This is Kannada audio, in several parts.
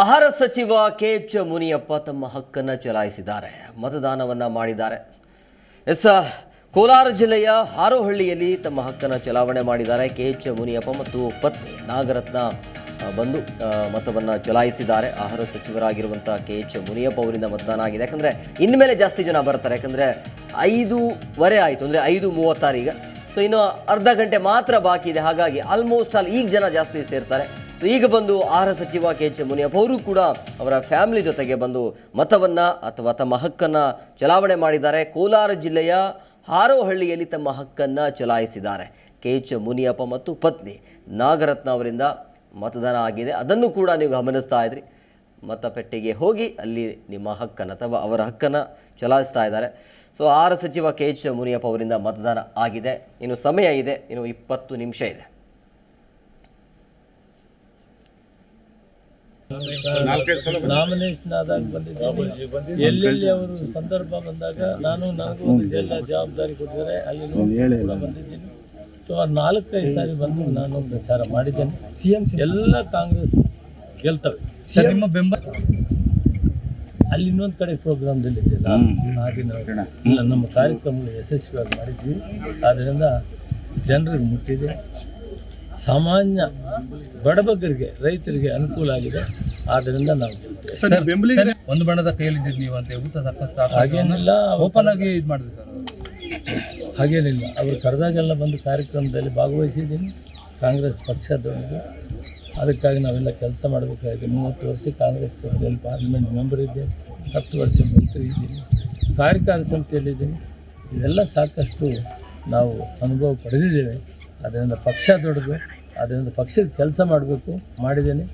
ಆಹಾರ ಸಚಿವ ಕೆ ಎಚ್ ಮುನಿಯಪ್ಪ ತಮ್ಮ ಹಕ್ಕನ್ನು ಚಲಾಯಿಸಿದ್ದಾರೆ. ಮತದಾನವನ್ನು ಮಾಡಿದ್ದಾರೆ. ಎಸ್, ಕೋಲಾರ ಜಿಲ್ಲೆಯ ಹಾರೋಹಳ್ಳಿಯಲ್ಲಿ ತಮ್ಮ ಹಕ್ಕನ್ನು ಚಲಾವಣೆ ಮಾಡಿದ್ದಾರೆ. ಕೆ ಎಚ್ ಮುನಿಯಪ್ಪ ಮತ್ತು ಪತ್ನಿ ನಾಗರತ್ನ ಬಂದು ಮತವನ್ನು ಚಲಾಯಿಸಿದ್ದಾರೆ. ಆಹಾರ ಸಚಿವರಾಗಿರುವಂಥ ಕೆ ಎಚ್ ಮುನಿಯಪ್ಪ ಅವರಿಂದ ಮತದಾನ ಆಗಿದೆ. ಯಾಕಂದರೆ ಇನ್ಮೇಲೆ ಜಾಸ್ತಿ ಜನ ಬರ್ತಾರೆ. ಯಾಕಂದರೆ ಐದೂವರೆ ಆಯಿತು. ಅಂದರೆ ಐದು ಮೂವತ್ತಾರು ಈಗ. ಸೊ ಇನ್ನು ಅರ್ಧ ಗಂಟೆ ಮಾತ್ರ ಬಾಕಿ ಇದೆ. ಹಾಗಾಗಿ ಆಲ್ಮೋಸ್ಟ್ ಆಲ್ ಈಗ ಜನ ಜಾಸ್ತಿ ಸೇರ್ತಾರೆ. ಸೊ ಈಗ ಬಂದು ಆಹಾರ ಸಚಿವ ಕೆ ಎಚ್ ಮುನಿಯಪ್ಪ ಅವರು ಕೂಡ ಅವರ ಫ್ಯಾಮಿಲಿ ಜೊತೆಗೆ ಬಂದು ಮತವನ್ನು ಅಥವಾ ತಮ್ಮ ಹಕ್ಕನ್ನು ಚಲಾವಣೆ ಮಾಡಿದ್ದಾರೆ. ಕೋಲಾರ ಜಿಲ್ಲೆಯ ಹಾರೋಹಳ್ಳಿಯಲ್ಲಿ ತಮ್ಮ ಹಕ್ಕನ್ನು ಚಲಾಯಿಸಿದ್ದಾರೆ. ಕೆ ಎಚ್ ಮುನಿಯಪ್ಪ ಮತ್ತು ಪತ್ನಿ ನಾಗರತ್ನ ಅವರಿಂದ ಮತದಾನ ಆಗಿದೆ. ಅದನ್ನು ಕೂಡ ನೀವು ಗಮನಿಸ್ತಾ ಇದ್ರಿ. ಮತಪೆಟ್ಟಿಗೆ ಹೋಗಿ ಅಲ್ಲಿ ನಿಮ್ಮ ಹಕ್ಕನ್ನು ಅಥವಾ ಅವರ ಹಕ್ಕನ್ನು ಚಲಾಯಿಸ್ತಾ ಇದ್ದಾರೆ. ಸೊ, ಆಹಾರ ಸಚಿವ ಕೆ ಎಚ್ ಮುನಿಯಪ್ಪ ಅವರಿಂದ ಮತದಾನ ಆಗಿದೆ. ಇನ್ನು ಸಮಯ ಇದೆ. ಇನ್ನು ಇಪ್ಪತ್ತು ನಿಮಿಷ ಇದೆ. ನಾಮಿನೇಷನ್ ಆದಾಗ ಬಂದಿದ್ದೀನಿ. ಎಲ್ಲೆಲ್ಲಿ ಅವರು ಸಂದರ್ಭ ಬಂದಾಗ ನಾನು ನನಗೂ ಒಂದು ಜಿಲ್ಲಾ ಜವಾಬ್ದಾರಿ ಕೊಟ್ಟಿದ್ದಾರೆ. ಅಲ್ಲಿ ಕೂಡ ಬಂದಿದ್ದೀನಿ. ಸೊ ಆ ನಾಲ್ಕೈದು ಸಾರಿ ಬಂದು ನಾನು ಪ್ರಚಾರ ಮಾಡಿದ್ದೇನೆ. ಸಿ ಸಿಎಂ ಎಲ್ಲ ಕಾಂಗ್ರೆಸ್ ಗೆಲ್ತವೆ. ನಿಮ್ಮ ಬೆಂಬಲ ಅಲ್ಲಿ ಇನ್ನೊಂದು ಕಡೆ ಪ್ರೋಗ್ರಾಮ್ದಲ್ಲಿದ್ದೆ ನಾನು. ಆ ದಿನ ಇಲ್ಲ ನಮ್ಮ ಕಾರ್ಯಕ್ರಮ ಯಶಸ್ವಿಯಾಗಿ ಮಾಡಿದ್ವಿ. ಆದ್ದರಿಂದ ಜನರಿಗೆ ಮುಟ್ಟಿದೆ. ಸಾಮಾನ್ಯ ಬಡಬಗ್ಗರಿಗೆ ರೈತರಿಗೆ ಅನುಕೂಲ ಆಗಿದೆ. ಆದ್ದರಿಂದ ನಾವು ಗೆಲ್ತೇವೆ. ಒಂದು ಬಣ್ಣದ ಕೈಯಲ್ಲಿದ್ದೀರಿ ನೀವು ಅಂತ ಊಟ ಸಾಕಷ್ಟು ಹಾಗೇನಿಲ್ಲ ಓಪನ್ ಆಗಿ ಇದು ಮಾಡಿದ್ರಿ ಸರ್ ಹಾಗೇನಿಲ್ಲ. ಅವರು ಕರೆದಾಗೆಲ್ಲ ಬಂದು ಕಾರ್ಯಕ್ರಮದಲ್ಲಿ ಭಾಗವಹಿಸಿದ್ದೀನಿ. ಕಾಂಗ್ರೆಸ್ ಪಕ್ಷದೊಂದಿಗೆ ಅದಕ್ಕಾಗಿ ನಾವೆಲ್ಲ ಕೆಲಸ ಮಾಡಬೇಕಾಗಿದೆ. ಮೂವತ್ತು ವರ್ಷ ಕಾಂಗ್ರೆಸ್ ಪಕ್ಷದಲ್ಲಿ ಪಾರ್ಲಿಮೆಂಟ್ ಮೆಂಬರ್ ಇದ್ದೆ. ಹತ್ತು ವರ್ಷ ಮಂತ್ರಿ ಇದ್ದೀನಿ. ಕಾರ್ಯಕಾರಿ ಸಮಿತಿಯಲ್ಲಿದ್ದೀನಿ ಇದೆಲ್ಲ ಸಾಕಷ್ಟು ನಾವು ಅನುಭವ ಪಡೆದಿದ್ದೇವೆ. ಅದರಿಂದ ಪಕ್ಷ ದೊಡ್ಡದು ಅದರಿಂದ ಪಕ್ಷದ ಕೆಲಸ ಮಾಡಬೇಕು ಮಾಡಿದ್ದೇನೆ.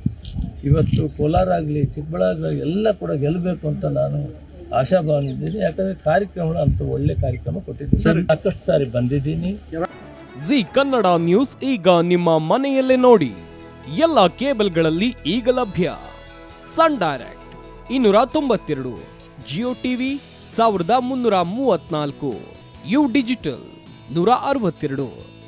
ಇವತ್ತು ಕೋಲಾರ ಆಗಲಿ ಚಿಕ್ಕಬಳ್ಳಾಪುರ ಎಲ್ಲ ಕೂಡ ಗೆಲ್ಲಬೇಕು ಅಂತ ನಾನು ಆಶಾಭಾವನೆ ಇದ್ದೀನಿ ಯಾಕಂದರೆ ಕಾರ್ಯಕ್ರಮಗಳು ಅಂತ ಒಳ್ಳೆ ಕಾರ್ಯಕ್ರಮ ಕೊಟ್ಟಿದ್ದೀನಿ. ಸಾಕಷ್ಟು ಸಾರಿ ಬಂದಿದ್ದೀನಿ. ಜಿ ಕನ್ನಡ ನ್ಯೂಸ್ ಈಗ ನಿಮ್ಮ ಮನೆಯಲ್ಲೇ ನೋಡಿ. ಎಲ್ಲ ಕೇಬಲ್ಗಳಲ್ಲಿ ಈಗ ಲಭ್ಯ. ಸನ್ ಡೈರೆಕ್ಟ್ ಇನ್ನೂರ ತೊಂಬತ್ತೆರಡು ಜಿಯೋ ಟಿವಿ ಸಾವಿರದ ಮುನ್ನೂರ ಮೂವತ್ನಾಲ್ಕು ಯು ಡಿಜಿಟಲ್ ನೂರ ಅರವತ್ತೆರಡು.